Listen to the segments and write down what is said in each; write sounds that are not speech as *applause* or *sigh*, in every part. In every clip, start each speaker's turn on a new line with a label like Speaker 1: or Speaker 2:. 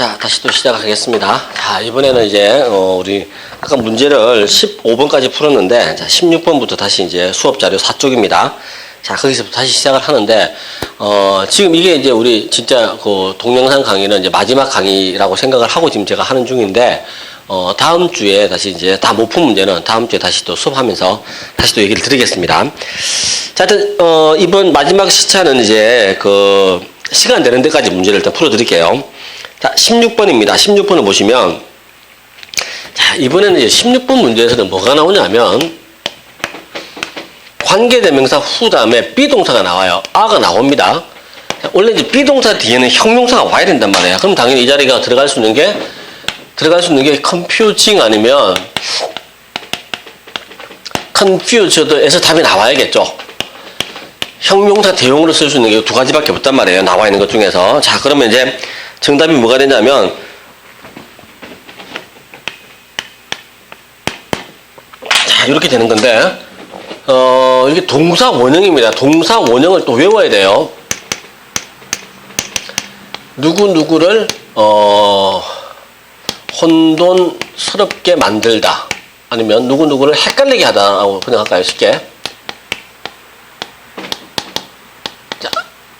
Speaker 1: 자, 다시 또 시작하겠습니다. 자, 이번에는 이제, 어, 우리, 아까 문제를 15번까지 풀었는데, 자, 16번부터 다시 이제 수업 자료 4쪽입니다. 자, 거기서부터 다시 시작을 하는데, 어, 지금 이게 이제 우리 진짜 그 동영상 강의는 이제 마지막 강의라고 생각을 하고 지금 제가 하는 중인데, 어, 다음 주에 다시 이제 다 못 푼 문제는 다음 주에 다시 또 수업하면서 다시 또 얘기를 드리겠습니다. 자, 하여튼, 어, 이번 마지막 시차는 이제 그 시간 되는 데까지 문제를 일단 풀어드릴게요. 자, 16번입니다. 16번을 보시면, 자, 이번에는 이제 16번 문제에서는 뭐가 나오냐면, 관계대명사 후 다음에 비동사가 나와요. 아가 나옵니다. 자, 원래 이제 비동사 뒤에는 형용사가 와야 된단 말이에요. 그럼 당연히 이 자리가 들어갈 수 있는 게, 들어갈 수 있는 게 컴퓨팅 아니면 confused에서 답이 나와야겠죠. 형용사 대용으로 쓸 수 있는 게 두 가지밖에 없단 말이에요. 나와 있는 것 중에서. 자, 그러면 이제 정답이 뭐가 되냐면, 자, 이렇게 되는 건데, 어, 이게 동사 원형입니다. 동사 원형을 또 외워야 돼요. 누구 누구를, 어, 혼돈스럽게 만들다. 아니면 누구 누구를 헷갈리게 하다라고 번역할까요? 쉽게.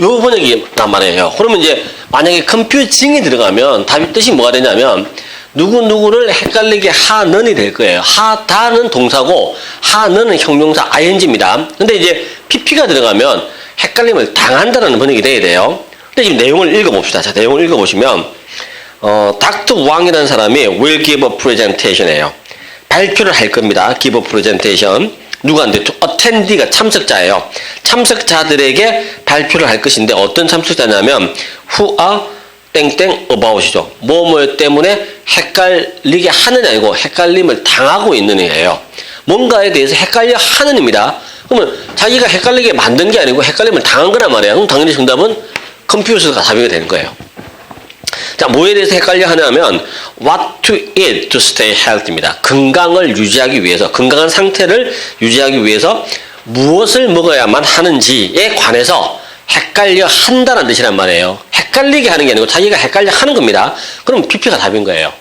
Speaker 1: 요 번역이란 말이에요. 그러면 이제 만약에 컴퓨팅이 들어가면 답이 뜻이 뭐가 되냐면 누구 누구를 헷갈리게 하는이 될 거예요. 하다는 동사고 하는은 형용사 ing입니다. 근데 이제 pp가 들어가면 헷갈림을 당한다는 번역이 돼야 돼요. 근데 지금 내용을 읽어봅시다. 자, 내용을 읽어보시면 어, 닥터 왕이라는 사람이 will give a presentation이에요. 발표를 할 겁니다. give a presentation. 누구한테? attendee가 참석자예요. 참석자들에게 발표를 할 것인데 어떤 참석자냐면 are 땡땡 about이죠. 뭐뭐 때문에 헷갈리게 하는 아니고 헷갈림을 당하고 있는 애예요. 뭔가에 대해서 헷갈려 하는 입니다. 그러면 자기가 헷갈리게 만든 게 아니고 헷갈림을 당한 거란 말이에요. 그럼 당연히 정답은 컴퓨터가 답이 되는 거예요. 자, 뭐에 대해서 헷갈려 하냐면 what to eat to stay healthy입니다. 건강을 유지하기 위해서 건강한 상태를 유지하기 위해서 무엇을 먹어야만 하는지에 관해서 헷갈려 한다는 뜻이란 말이에요. 헷갈리게 하는 게 아니고 자기가 헷갈려 하는 겁니다. 그럼 PP가 답인 거예요.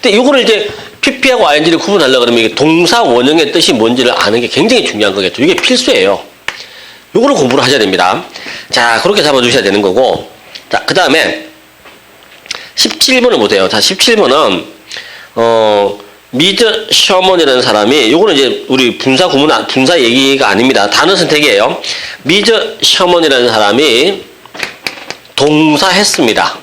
Speaker 1: 근데 이거를 이제 PP하고 ING를 구분하려고 그러면 이게 동사 원형의 뜻이 뭔지를 아는 게 굉장히 중요한 거겠죠. 이게 필수예요. 요거를 공부를 하셔야 됩니다. 자, 그렇게 잡아주셔야 되는 거고. 자, 그 다음에 17번을 보세요. 자, 17번은, 어, 미드 셔먼이라는 사람이, 요거는 이제 우리 분사 구문, 분사 얘기가 아닙니다. 단어 선택이에요. 미드 셔먼이라는 사람이 동사 했습니다.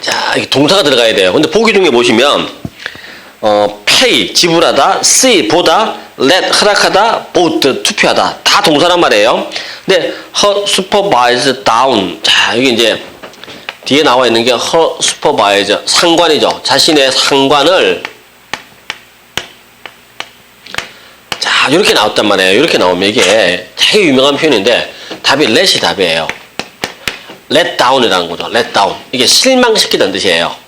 Speaker 1: 자, 이게 동사가 들어가야 돼요. 근데 보기 중에 보시면, 어, pay, 지불하다, see, 보다, let, 허락하다, vote, 투표하다. 다 동사란 말이에요. 근데 her supervise down. 자, 여기 이제 뒤에 나와 있는 게 her supervisor, 상관이죠. 자신의 상관을 자, 이렇게 나왔단 말이에요. 이렇게 나오면 이게 되게 유명한 표현인데 답이 let이 답이에요. let down이라는 거죠. let down. 이게 실망시키다는 뜻이에요.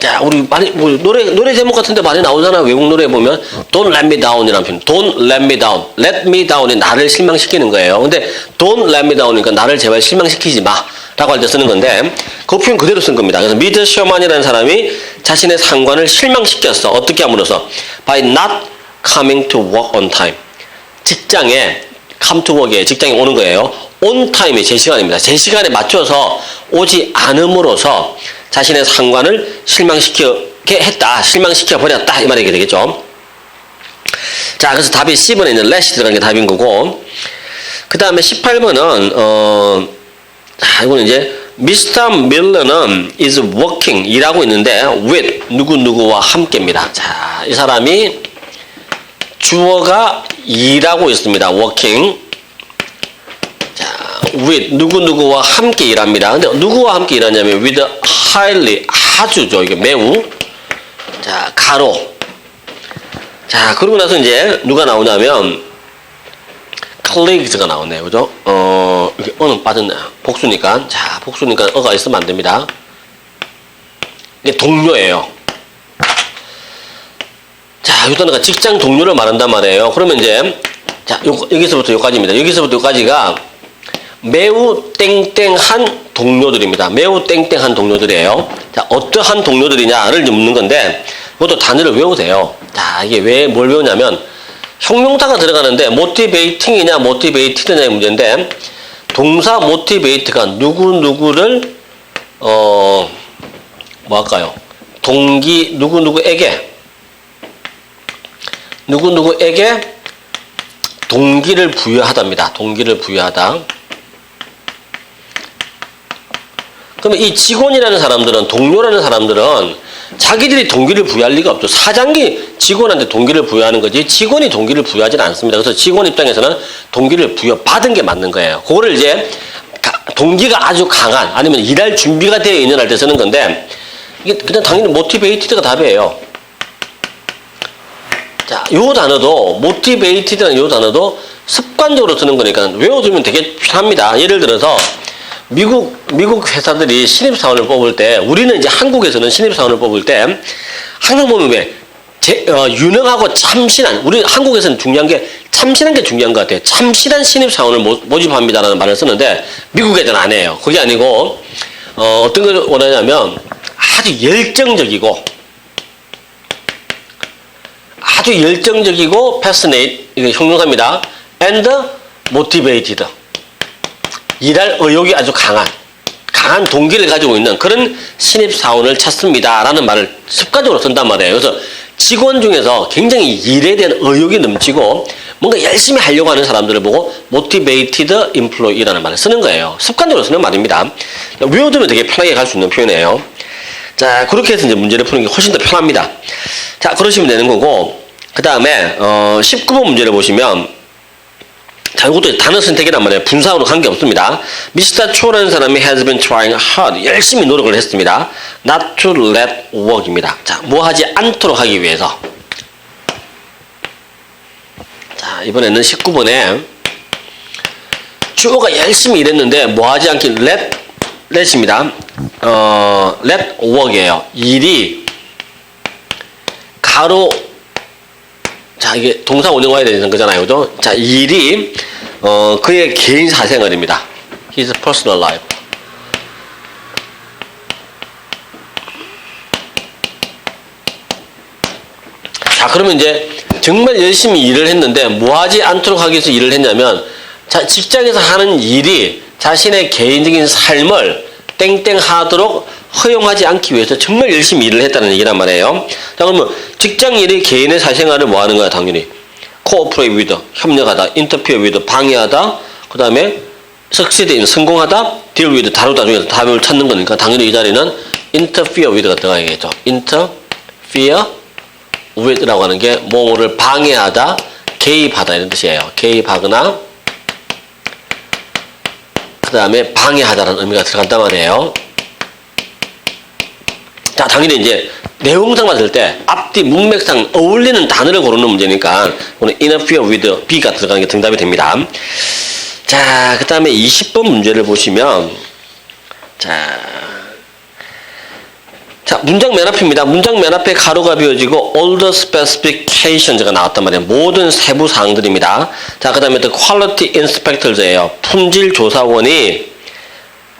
Speaker 1: 자, 우리 많이 뭐 노래 노래 제목 같은데 많이 나오잖아. 외국 노래 보면 Don't let me down이라는 표현. Don't let me down. Let me down이 나를 실망시키는 거예요. 근데 Don't let me down이니까 나를 제발 실망시키지 마. 라고 할 때 쓰는 건데 그 표현 그대로 쓴 겁니다. 그래서 미드 셔먼이라는 사람이 자신의 상관을 실망시켰어. 어떻게 함으로써 by not coming to work on time. 직장에 work에 직장에 오는 거예요. on time이 제 시간입니다. 제 시간에 맞춰서 오지 않음으로써 자신의 상관을 실망시키게 했다. 실망시켜 버렸다. 이 말이 되겠죠. 자, 그래서 답이 C번에 있는 let이 들어간 게 답인 거고. 그 다음에 18번은, 어, 자, 이거는 이제, 미스터 밀러는 is working, 일하고 있는데, with, 누구누구와 함께입니다. 자, 이 사람이 주어가 일하고 있습니다. working. with 누구누구와 함께 일합니다. 근데 누구와 함께 일하냐면 with highly 아주죠. 이게 매우 자 가로 자 그러고 나서 이제 누가 나오냐면 colleagues가 나오네요. 그죠? 어 이게 어는 빠졌네. 복수니까 자 복수니까 어가 있으면 안 됩니다. 이게 동료예요. 자, 이 단어가 직장 동료를 말한단 말이에요. 그러면 이제 자, 요, 여기서부터 여기까지입니다. 여기서부터 여기까지가 매우 땡땡한 동료들입니다. 매우 땡땡한 동료들이에요. 자, 어떠한 동료들이냐를 묻는 건데, 그것도 단어를 외우세요. 자, 이게 왜 뭘 외우냐면, 형용사가 들어가는데, motivating이냐, motivated냐의 문제인데, 동사 motivate가 누구누구를, 어, 뭐 할까요? 동기, 누구누구에게, 누구누구에게 동기를 부여하답니다. 동기를 부여하다. 그러면 이 직원이라는 사람들은 동료라는 사람들은 자기들이 동기를 부여할 리가 없죠. 사장이 직원한테 동기를 부여하는 거지 직원이 동기를 부여하지는 않습니다. 그래서 직원 입장에서는 동기를 부여받은 게 맞는 거예요. 그거를 이제 가- 동기가 아주 강한 아니면 일할 준비가 되어 있는 할때 쓰는 건데 이게 그냥 당연히 모티베이티드가 답이에요. 자, 요 단어도 motivated라는 요 단어도 습관적으로 쓰는 거니까 외워두면 되게 편합니다. 예를 들어서 미국 미국 회사들이 신입 사원을 뽑을 때 우리는 이제 한국에서는 신입 사원을 뽑을 때 항상 보면 왜 제, 어, 유능하고 참신한 우리 한국에서는 중요한 게 참신한 게 중요한 것 같아요. 참신한 신입 사원을 모, 모집합니다라는 말을 쓰는데 미국 애들은 안 해요. 그게 아니고 어, 어떤 걸 원하냐면 아주 열정적이고 아주 열정적이고 passionate 이게 형용사입니다. and motivated 일할 의욕이 아주 강한 강한 동기를 가지고 있는 그런 신입 사원을 찾습니다 라는 말을 습관적으로 쓴단 말이에요. 그래서 직원 중에서 굉장히 일에 대한 의욕이 넘치고 뭔가 열심히 하려고 하는 사람들을 보고 motivated employee라는 말을 쓰는 거예요. 습관적으로 쓰는 말입니다. 외워두면 되게 편하게 갈 수 있는 표현이에요. 자, 그렇게 해서 이제 문제를 푸는 게 훨씬 더 편합니다. 자, 그러시면 되는 거고, 그 다음에, 어, 19번 문제를 보시면, 자, 이것도 단어 선택이란 말이에요. 분사하고는 관계없습니다. 미스터 초라는 사람이 has been trying hard. 열심히 노력을 했습니다. not to let work입니다. 자, 뭐 하지 않도록 하기 위해서. 자, 이번에는 19번에 주어가 열심히 일했는데 뭐 하지 않기 let, let입니다. 어, let work이에요. 일이 가로 자, 이게 동사 원형 와야 되는 거잖아요. 그죠? 자, 일이, 어, 그의 개인 사생활입니다. his personal life. 자, 그러면 이제 정말 열심히 일을 했는데 뭐 하지 않도록 하기 위해서 일을 했냐면 자, 직장에서 하는 일이 자신의 개인적인 삶을 땡땡 하도록 허용하지 않기 위해서 정말 열심히 일을 했다는 얘기란 말이에요. 자, 그러면 직장 일이 개인의 사생활을 뭐 하는 거야, 당연히. cooperate with, 협력하다, interfere with, 방해하다, 그 다음에 in, 성공하다, deal with, 다루다 중에서 답을 찾는 거니까 당연히 이 자리는 interfere with가 들어가야겠죠. interfere with라고 하는 게 뭐뭐를 방해하다, 개입하다 이런 뜻이에요. 개입하거나 그 다음에 방해하다라는 의미가 들어간단 말이에요. 자, 당연히 이제 내용상만 들때 앞뒤 문맥상 어울리는 단어를 고르는 문제니까 오늘 interfere with B가 들어가는 게 정답이 됩니다. 자, 그 다음에 20번 문제를 보시면 자, 자, 문장 맨 앞입니다. 문장 맨 앞에 가로가 비워지고 all the specifications가 나왔단 말이에요. 모든 세부 사항들입니다. 자, 그 다음에 또 quality inspectors예요. 품질 조사원이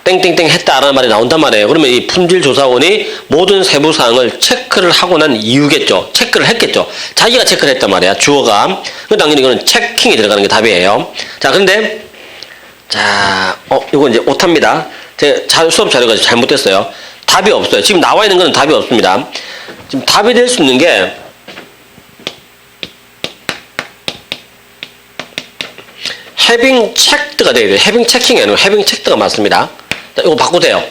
Speaker 1: 땡땡땡 했다라는 말이 나온단 말이에요. 그러면 이 품질 조사원이 모든 세부 사항을 체크를 하고 난 이유겠죠. 체크를 했겠죠. 자기가 체크를 했단 말이야. 주어가. 그 당연히 이거는 체킹이 들어가는 게 답이에요. 자, 근데 자, 어, 이거 이제 오타입니다. 제 자- 수업 자료가 잘못됐어요. 답이 없어요. 지금 나와 있는 거는 답이 없습니다. 지금 답이 될 수 있는 게 having checked가 돼야 돼요. having checking이 아니고 having checked가 맞습니다. 자, 이거 바꾸세요.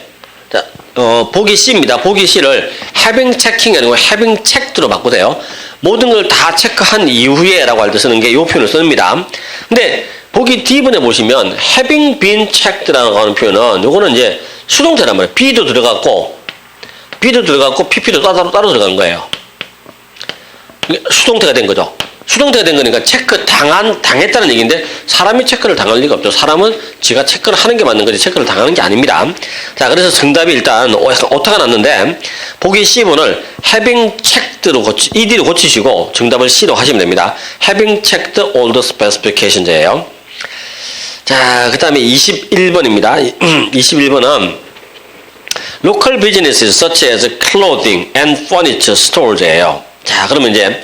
Speaker 1: 자, 어, 보기 C입니다. 보기 C를 having checking이 아니고 having checked로 바꾸세요. 모든 걸 다 체크한 이후에 라고 할 때 쓰는 게 이 표현을 씁니다. 근데 보기 D번에 보시면 having been checked라고 하는 표현은 요거는 이제 수동태란 말이에요. B도 들어갔고 B도 들어갔고 PP도 따로 따로 들어간 거예요. 수동태가 된 거죠. 수동태가 된 거니까 체크 당한 당했다는 얘기인데 사람이 체크를 당할 리가 없죠. 사람은 지가 체크를 하는 게 맞는 거지 체크를 당하는 게 아닙니다. 자, 그래서 정답이 일단 오타가 났는데 보기 C번을 having checked로 고치, ED로 고치시고 정답을 C로 하시면 됩니다. having checked all the specifications예요. 자, 그 다음에 21번입니다. 21번은 local businesses such as clothing and furniture stores예요. 자, 그러면 이제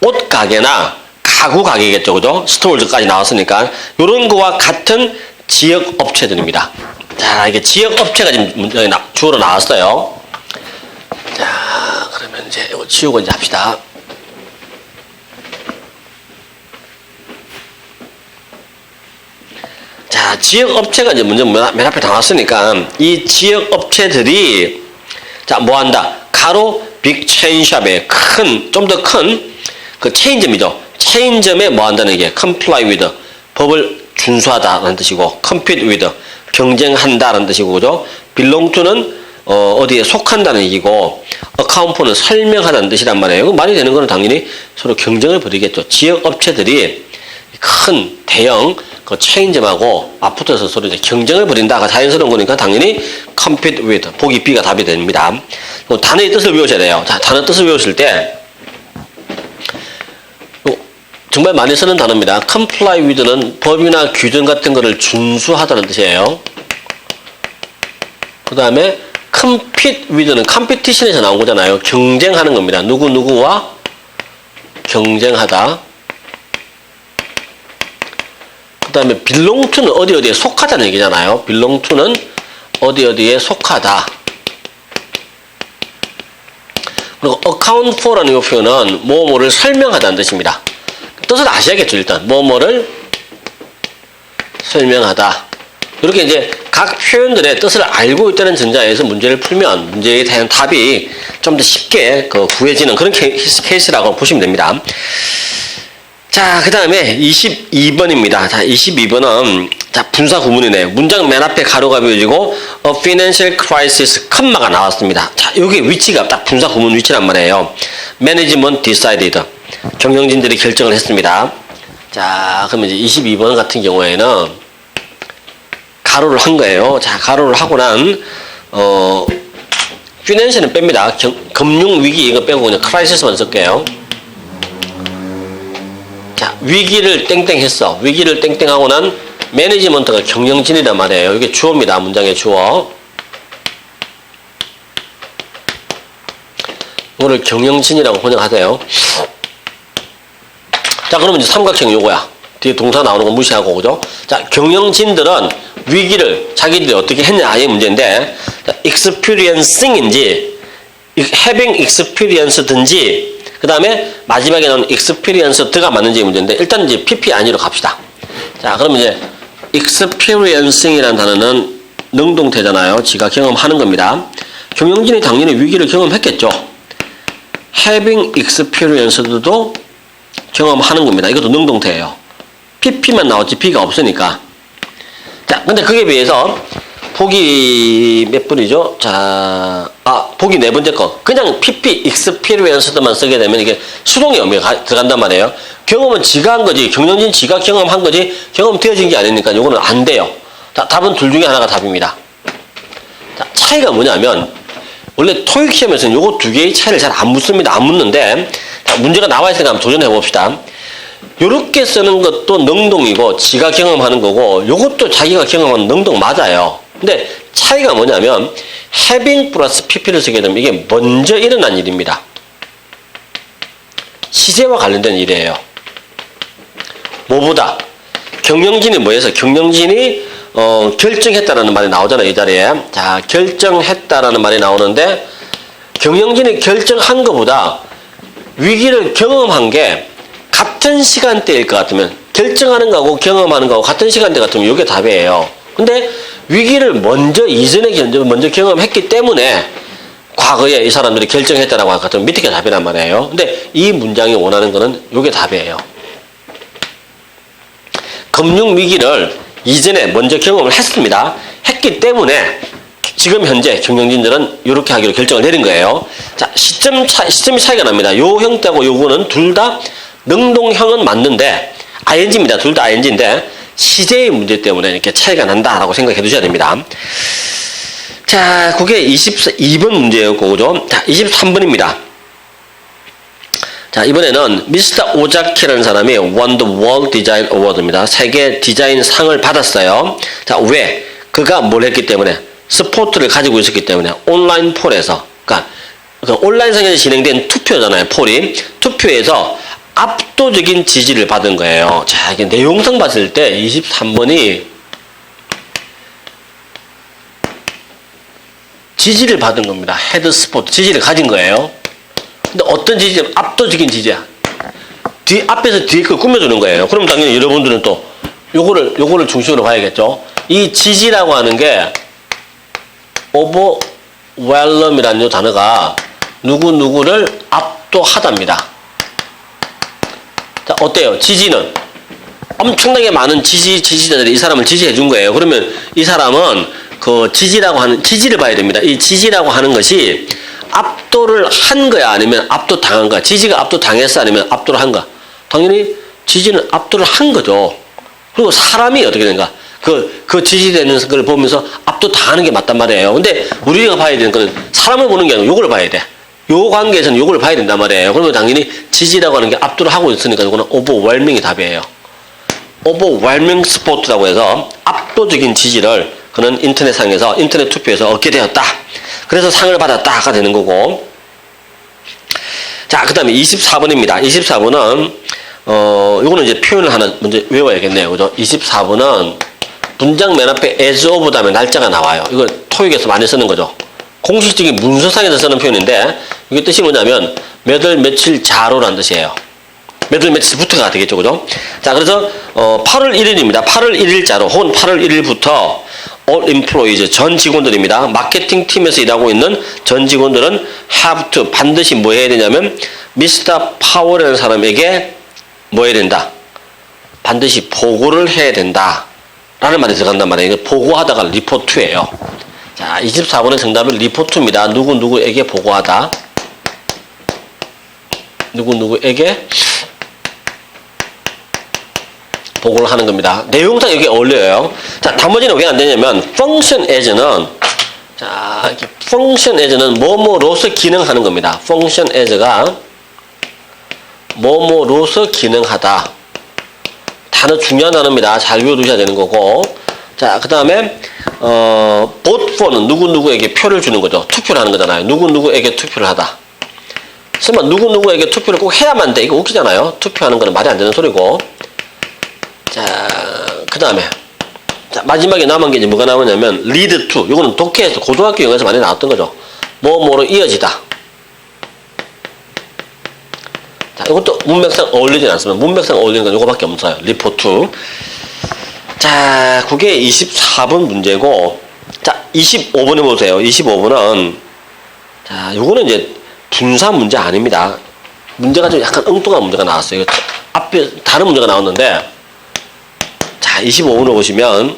Speaker 1: 옷 가게나 가구 가게겠죠, 그죠? 스토어즈까지 나왔으니까 이런 거와 같은 지역 업체들입니다. 자, 이게 지역 업체가 지금 주어로 나왔어요. 자, 그러면 이제 이거 지우고 이제 합시다. 자, 지역 업체가 이제 먼저 맨 앞에 나왔으니까 이 지역 업체들이 자, 뭐 한다? 가로 빅 체인샵에 큰, 좀 더 큰 그 체인점이죠. 체인점에 뭐 한다는 게 comply with 법을 준수하다라는 뜻이고 compete with 경쟁한다라는 뜻이고 그죠? belong to는 어, 어디에 속한다는 얘기고 account for는 설명하다는 뜻이란 말이에요. 그 말이 되는 거는 당연히 서로 경쟁을 벌이겠죠. 지역 업체들이 큰 대형 그 체인점하고 맞붙어서 서로 이제 경쟁을 벌인다가 자연스러운 거니까 당연히 compete with 보기 B가 답이 됩니다. 그 단어의 뜻을 외우셔야 돼요. 자, 단어 뜻을 외우실 때 어, 정말 많이 쓰는 단어입니다. comply with는 법이나 규정 같은 거를 준수하다는 뜻이에요. 그 다음에 compete with는 competition에서 나온 거잖아요. 경쟁하는 겁니다. 누구 누구와 경쟁하다. 그 다음에 belong to는 어디 어디에 속하다는 얘기잖아요. belong to는 어디 어디에 속하다. 그리고 account for라는 이 표현은 뭐뭐를 설명하다는 뜻입니다. 뜻을 아셔야겠죠, 일단. 뭐뭐를 설명하다. 이렇게 이제 각 표현들의 뜻을 알고 있다는 전자에서 문제를 풀면 문제에 대한 답이 좀 더 쉽게 그 구해지는 그런 케이스, 케이스라고 보시면 됩니다. 자, 그 다음에 22번입니다. 자, 22번은, 자, 분사 구문이네요. 문장 맨 앞에 가로가 비어지고, a financial crisis, 컴마가 나왔습니다. 자, 여기 위치가 딱 분사 구문 위치란 말이에요. management decided. 경영진들이 결정을 했습니다. 자, 그러면 이제 22번 같은 경우에는, 가로를 한 거예요. 자, 가로를 하고 난, 어, financial은 뺍니다. 경, 금융위기 이거 빼고 그냥 crisis만 쓸게요. 자, 위기를 땡땡 했어. 위기를 땡땡 하고 난 매니지먼트가 경영진이란 말이에요. 이게 주어입니다. 문장의 주어. 이거를 경영진이라고 번역하세요. 자, 그러면 이제 삼각형 요거야. 뒤에 동사 나오는 거 무시하고, 그죠? 자, 경영진들은 위기를 자기들이 어떻게 했냐, 이 문제인데, 자, experiencing인지, having experience든지, 그 다음에 마지막에 나온 experienced가 맞는지 문제인데, 일단 이제 PP 아니로 갑시다. 자, 그러면 이제 experiencing이라는 단어는 능동태잖아요. 지가 경험하는 겁니다. 경영진이 당연히 위기를 경험했겠죠. having experienced도 경험하는 겁니다. 이것도 능동태예요. PP만 나왔지 B가 없으니까. 자, 근데 그에 비해서 보기 몇 분이죠? 자, 아, 보기 네 번째 거. 그냥 PP experienced만 쓰게 되면 이게 수동의 의미가 가- 들어간단 말이에요. 경험은 지가 한 거지, 경영진 지가 경험한 거지, 경험되어진 게 아니니까 요거는 안 돼요. 자, 답은 둘 중에 하나가 답입니다. 자, 차이가 뭐냐면, 원래 토익 시험에서는 요거 두 개의 차이를 잘 안 묻습니다. 안 묻는데, 자, 문제가 나와 있으니까 한번 도전해 봅시다. 요렇게 쓰는 것도 능동이고, 지가 경험하는 거고, 요것도 자기가 경험하는 능동 맞아요. 근데 차이가 뭐냐면, having 플러스 pp를 쓰게 되면 이게 먼저 일어난 일입니다. 시제와 관련된 일이에요. 뭐보다? 경영진이 뭐해서 경영진이 어, 결정했다라는 말이 나오잖아요, 이 자리에. 자, 결정했다라는 말이 나오는데, 경영진이 결정한 것보다 위기를 경험한 게 같은 시간대일 것 같으면, 결정하는 거하고 경험하는 거하고 같은 시간대 같으면 이게 답이에요. 근데 위기를 먼저, 이전에 견- 먼저 경험했기 때문에 과거에 이 사람들이 결정했다라고 할 것 같으면 밑에 게 답이란 말이에요. 근데 이 문장이 원하는 거는 이게 답이에요. 금융 위기를 이전에 먼저 경험을 했습니다. 했기 때문에 지금 현재 경영진들은 이렇게 하기로 결정을 내린 거예요. 자, 시점 차, 시점이 차이가 납니다. 요 형태하고 요거는 둘 다 능동형은 맞는데 ing입니다. 둘 다 ing인데 시제의 문제 때문에 이렇게 차이가 난다라고 생각해 두셔야 됩니다. 자, 그게 22번 문제였고, 그죠? 자, 23번입니다. 자, 이번에는 미스터 오자키라는 사람이 the World Design Award입니다. 세계 디자인 상을 받았어요. 자, 왜? 그가 뭘 했기 때문에? 스포트를 가지고 있었기 때문에 온라인 폴에서, 그러니까 그 온라인상에서 진행된 투표잖아요, 폴이. 투표에서 압도적인 지지를 받은 거예요. 자, 이게 내용상 봤을 때 23번이 지지를 받은 겁니다. 헤드 스포트 지지를 가진 거예요. 근데 어떤 지지? 압도적인 지지야. 뒤 앞에서 뒤에 걸 꾸며주는 거예요. 그럼 당연히 여러분들은 또 요거를 요거를 중심으로 봐야겠죠. 이 지지라고 하는 게 overwhelm이라는 요 단어가 누구 누구를 압도하답니다. 자 어때요? 지지는 엄청나게 많은 지지 지지자들이 이 사람을 지지해 준 거예요. 그러면 이 사람은 그 지지라고 하는 지지를 봐야 됩니다. 이 지지라고 하는 것이 압도를 한 거야 아니면 압도 당한 거야. 지지가 압도 당했어 아니면 압도를 한 거야. 당연히 지지는 압도를 한 거죠. 그리고 사람이 어떻게 되는가? 그, 그 지지되는 걸 보면서 압도 당하는 게 맞단 말이에요. 근데 우리가 봐야 되는 거는 사람을 보는 게 아니고 요걸 봐야 돼. 요 관계에서는 요걸 봐야 된단 말이에요. 그러면 당연히 지지라고 하는 게 압도를 하고 있으니까 이거는 오버웰밍이 답이에요. 오버웰밍 스포트라고 해서 압도적인 지지를 그는 인터넷상에서 인터넷 투표에서 얻게 되었다. 그래서 상을 받았다가 되는 거고. 자, 그 다음에 24번입니다. 24번은, 어, 요거는 이제 표현을 하나 먼저 외워야겠네요. 그죠? 24번은 문장 맨 앞에 as of 다음에 날짜가 나와요. 이거 토익에서 많이 쓰는 거죠. 공식적인 문서상에서 쓰는 표현인데, 이게 뜻이 뭐냐면, 몇월 며칠 자로라는 뜻이에요. 몇월 며칠부터가 되겠죠, 그죠? 자, 그래서, 어, 8월 1일입니다. 8월 1일 자로, 혹은 8월 1일부터, all employees, 전 직원들입니다. 마케팅 팀에서 일하고 있는 전 직원들은 have to, 반드시 뭐 해야 되냐면, 미스터 파워라는 사람에게 뭐 해야 된다? 반드시 보고를 해야 된다. 라는 말이 들어간단 말이에요. 이거 보고하다가 리포트예요. 자, 24번의 정답은 리포트입니다. 누구누구에게 보고하다. 누구누구에게 보고를 하는 겁니다. 내용상 여기 어울려요. 자, 나머지는 왜 안 되냐면, function as는, 자, 이렇게 function as는 뭐뭐로서 기능하는 겁니다. function as가 뭐뭐로서 기능하다. 단어 중요한 단어입니다. 잘 외워두셔야 되는 거고. 자, 그 다음에, 어, vote for는 누구누구에게 표를 주는 거죠. 투표를 하는 거잖아요. 누구누구에게 투표를 하다. 설마 누구누구에게 투표를 꼭 해야만 돼. 이거 웃기잖아요. 투표하는 거는 말이 안 되는 소리고. 자, 그 다음에. 자, 마지막에 남은 게 이제 뭐가 나오냐면, lead to. 이거는 독해에서, 고등학교 영어에서 많이 나왔던 거죠. 뭐, 뭐로 이어지다. 이것도 문맥상 어울리진 않습니다. 문맥상 어울리는 건 이거밖에 없어요. 리포트. 자, 그게 24번 문제고, 자, 25번에 보세요. 25번은, 자, 요거는 이제 분사 문제 아닙니다. 문제가 좀 약간 엉뚱한 문제가 나왔어요. 앞에 다른 문제가 나왔는데, 자, 25번을 보시면,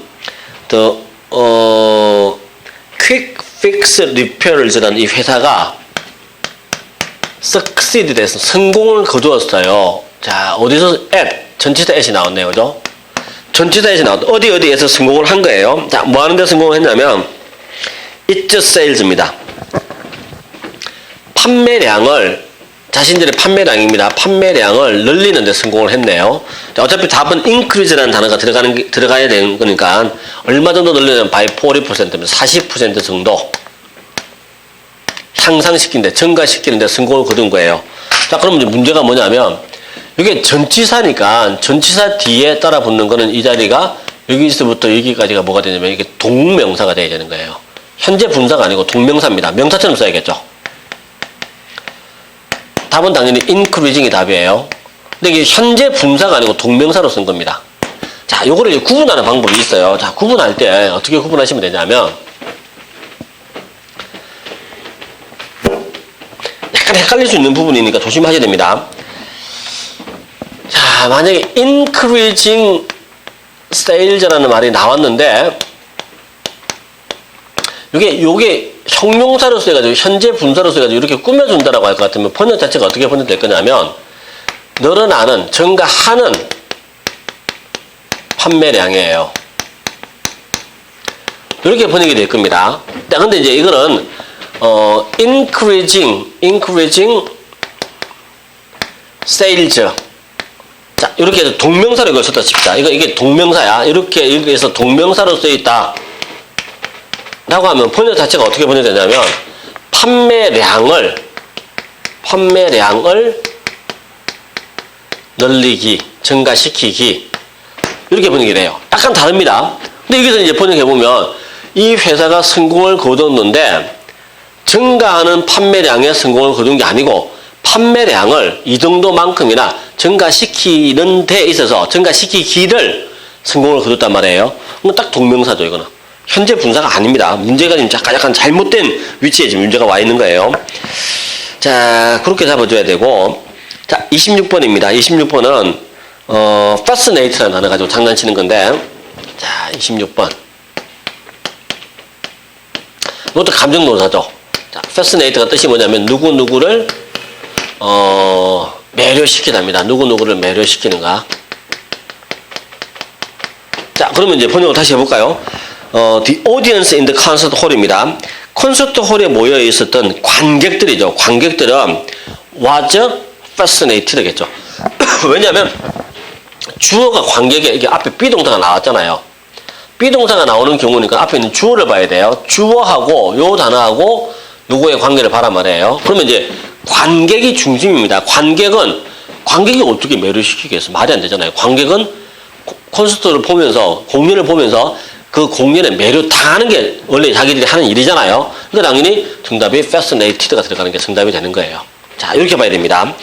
Speaker 1: the, 어, quick fix repairs라는 이 회사가 succeed 돼서 성공을 거두었어요. 자, 어디서 at, 전치사 at이 나왔네요. 그죠? 전치사 at이 나왔 어디 어디에서 성공을 한 거예요. 자, 뭐 하는데 성공을 했냐면, it's sales입니다. 판매량을, 자신들의 판매량입니다. 판매량을 늘리는 데 성공을 했네요. 자, 어차피 답은 increase라는 단어가 들어가는, 게- 들어가야 되는 거니까, 얼마 정도 늘리냐면 by 40%입니다. 40% 정도. 향상시키는데, 증가시키는데 성공을 거둔 거예요. 자, 그럼 이제 문제가 뭐냐면, 이게 전치사니까, 전치사 뒤에 따라 붙는 거는 이 자리가 여기서부터 여기까지가 뭐가 되냐면, 이게 동명사가 돼야 되는 거예요. 현재 분사가 아니고 동명사입니다. 명사처럼 써야겠죠. 답은 당연히 increasing이 답이에요. 근데 이게 현재 분사가 아니고 동명사로 쓴 겁니다. 자, 요거를 구분하는 방법이 있어요. 자, 구분할 때 어떻게 구분하시면 되냐면, 약간 헷갈릴 수 있는 부분이니까 조심하셔야 됩니다. 자, 만약에 increasing sales라는 말이 나왔는데, 요게, 요게 형용사로 써가지고, 현재 분사로 써가지고 이렇게 꾸며준다라고 할 것 같으면 번역 자체가 어떻게 번역될 거냐면, 늘어나는, 증가하는 판매량이에요. 이렇게 번역이 될 겁니다. 근데 이제 이거는, 어, increasing, increasing sales. 자, 이렇게 해서 동명사로 이걸 썼다 칩시다. 이거, 이게 동명사야. 이렇게, 이렇게 해서 동명사로 쓰여 있다. 라고 하면 번역 자체가 어떻게 번역되냐면, 판매량을, 판매량을 늘리기, 증가시키기. 이렇게 번역이 돼요. 약간 다릅니다. 근데 여기서 이제 번역해보면, 이 회사가 성공을 거뒀는데, 증가하는 판매량에 성공을 거둔 게 아니고, 판매량을 이 정도만큼이나 증가시키는 데 있어서 증가시키기를 성공을 거뒀단 말이에요. 딱 동명사죠, 이거는. 현재 분사가 아닙니다. 문제가 지금 약간, 약간 잘못된 위치에 지금 문제가 와 있는 거예요. 자, 그렇게 잡아줘야 되고. 자, 26번입니다. 26번은, 어, fascinate라는 단어 가지고 장난치는 건데. 자, 26번. 이것도 감정 노사죠. 자, fascinate가 뜻이 뭐냐면, 누구 누구를 어, 매료시키답니다. 누구 누구를 매료시키는가. 자, 그러면 이제 번역을 다시 해볼까요? 어, the audience in the concert hall입니다. 콘서트 홀에 모여 있었던 관객들이죠. 관객들은 was fascinated겠죠. *coughs* 왜냐하면 주어가 관객에 이게 앞에 비동사가 나왔잖아요. 비동사가 나오는 경우니까 앞에 있는 주어를 봐야 돼요. 주어하고 요 단어하고 누구의 관계를 바란 말이에요. 그러면 이제 관객이 중심입니다. 관객은 관객이 어떻게 매료시키겠어? 말이 안 되잖아요. 관객은 콘서트를 보면서 공연을 보면서 그 공연에 매료 당하는 게 원래 자기들이 하는 일이잖아요. 그러니까 당연히 정답이 fascinated가 들어가는 게 정답이 되는 거예요. 자, 이렇게 봐야 됩니다.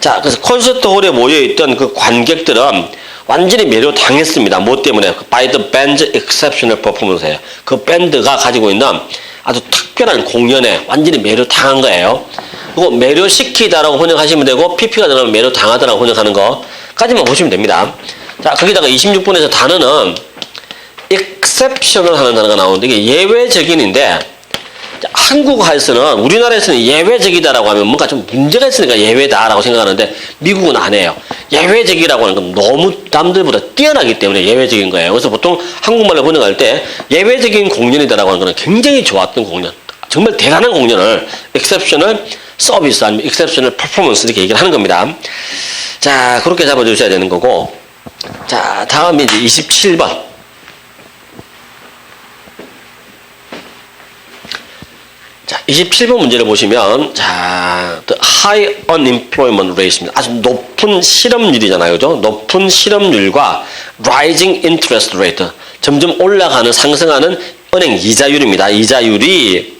Speaker 1: 자, 그래서 콘서트 홀에 모여 있던 그 관객들은 완전히 매료 당했습니다. 뭐 때문에? by the band's exceptional performance예요. 그 밴드가 가지고 있는 아주 특별한 공연에 완전히 매료 당한 거예요. 그리고 매료시키다라고 번역하시면 되고 PP가 들어가면 매료 당하다라고 번역하는 거까지만 보시면 됩니다. 자, 거기다가 26번에서 단어는 exceptional 하는 단어가 나오는데 이게 예외적인인데 한국어에서는 우리나라에서는 예외적이다라고 하면 뭔가 좀 문제가 있으니까 예외다라고 생각하는데 미국은 안 해요. 예외적이라고 하는 건 너무 남들보다 뛰어나기 때문에 예외적인 거예요. 그래서 보통 한국말로 번역할 때 예외적인 공연이다라고 하는 거는 굉장히 좋았던 공연. 정말 대단한 공연을 exceptional 서비스 아니면 exceptional performance 이렇게 얘기를 하는 겁니다. 자, 그렇게 잡아주셔야 되는 거고. 자, 다음이 이제 27번. 자, 27번 문제를 보시면, 자, high unemployment rate입니다. 아주 높은 실업률이잖아요. 그죠? 높은 실업률과 rising interest rate. 점점 올라가는, 상승하는 은행 이자율입니다. 이자율이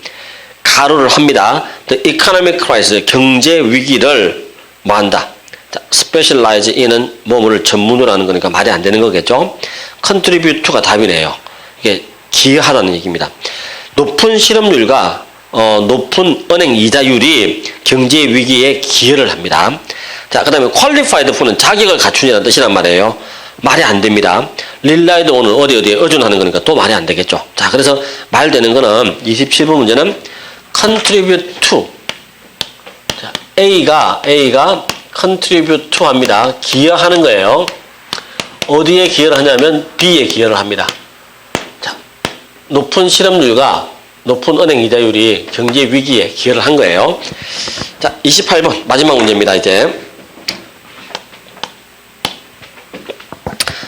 Speaker 1: 가로를 합니다. The economic crisis, 경제 위기를 뭐 한다? 자, specialize in은 뭐뭐를 전문으로 하는 거니까 말이 안 되는 거겠죠? contribute to가 답이네요. 이게 기여하다는 얘기입니다. 높은 실업률과 어, 높은 은행 이자율이 경제 위기에 기여를 합니다. 자, 그 다음에 qualified for는 자격을 갖춘이라는 뜻이란 말이에요. 말이 안 됩니다. 릴라이드 오는 어디 어디에 의존하는 거니까 또 말이 안 되겠죠. 자, 그래서 말 되는 거는 27번 문제는 contribute to. 자, A가, A가 contribute to 합니다. 기여하는 거예요. 어디에 기여를 하냐면 B에 기여를 합니다. 자, 높은 실업률과 높은 은행 이자율이 경제 위기에 기여를 한 거예요. 자, 28번 마지막 문제입니다. 이제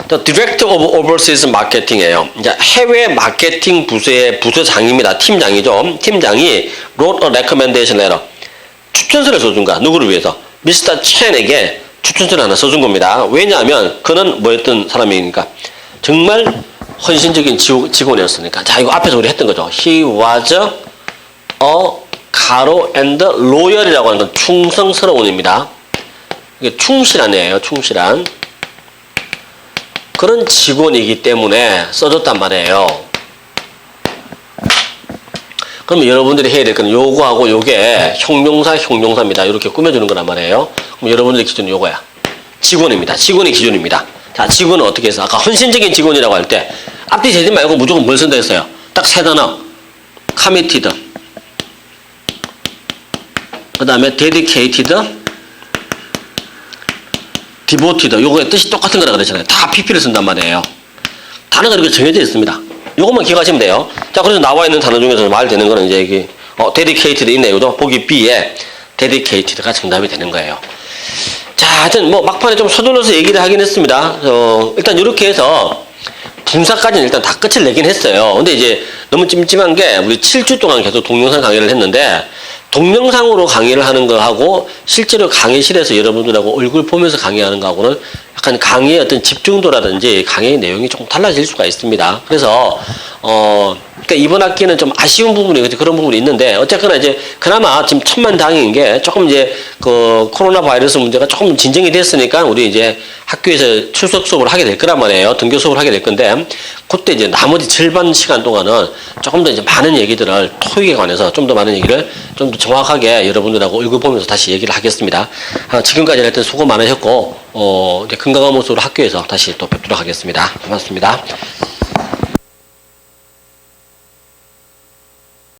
Speaker 1: The Director of Overseas Marketing이에요. 이제 해외 마케팅 부서의 부서장입니다. 팀장이죠. 팀장이 wrote a recommendation letter. 추천서를 써준 거야. 누구를 위해서? 미스터 첸에게 추천서를 하나 써준 겁니다. 왜냐하면 그는 뭐였던 사람이니까 정말 헌신적인 직원이었으니까. 자, 이거 앞에서 우리 했던 거죠. He was a 가로 and loyal이라고 하는 건 충성스러운입니다. 이게 충실한 애예요. 충실한. 그런 직원이기 때문에 써줬단 말이에요. 그러면 여러분들이 해야 될건 요거하고 요게 형용사, 형용사입니다. 이렇게 꾸며주는 거란 말이에요. 그럼 여러분들의 기준은 요거야. 직원입니다. 직원의 기준입니다. 자, 직원은 어떻게 해서? 아까 헌신적인 직원이라고 할 때, 앞뒤 재지 말고 무조건 뭘 쓴다 했어요? 딱 세 단어. committed. 그 다음에 dedicated. devoted 요거의 뜻이 똑같은 거라 그랬잖아요. 다 PP를 쓴단 말이에요. 단어가 이렇게 정해져 있습니다. 요것만 기억하시면 돼요. 자, 그래서 나와 있는 단어 중에서 말되는 거는 이제 이게 어, dedicated 있네요. 그죠? 보기 B에 dedicated가 정답이 되는 거예요. 자, 하여튼 뭐 막판에 좀 서둘러서 얘기를 하긴 했습니다. 어, 일단 이렇게 해서 분사까지는 일단 다 끝을 내긴 했어요. 근데 이제 너무 찜찜한 게 우리 7주 동안 계속 동영상 강의를 했는데 동영상으로 강의를 하는 거하고 실제로 강의실에서 여러분들하고 얼굴 보면서 강의하는 거하고는 약간 강의의 어떤 집중도라든지 강의의 내용이 조금 달라질 수가 있습니다. 그래서 어 그러니까 이번 학기는 좀 아쉬운 부분이 그런 부분이 있는데 어쨌거나 이제 그나마 지금 천만 다행인 게 조금 이제 그 코로나 바이러스 문제가 조금 진정이 됐으니까 우리 이제 학교에서 출석 수업을 하게 될 거란 말이에요. 등교 수업을 하게 될 건데 그때 이제 나머지 절반 시간 동안은 조금 더 이제 많은 얘기들을 토익에 관해서 좀 더 많은 얘기를 좀 더 정확하게 여러분들하고 얼굴 보면서 다시 얘기를 하겠습니다. 아, 지금까지 하여튼 수고 많으셨고 어, 이제 건강한 모습으로 학교에서 다시 또 뵙도록 하겠습니다. 고맙습니다.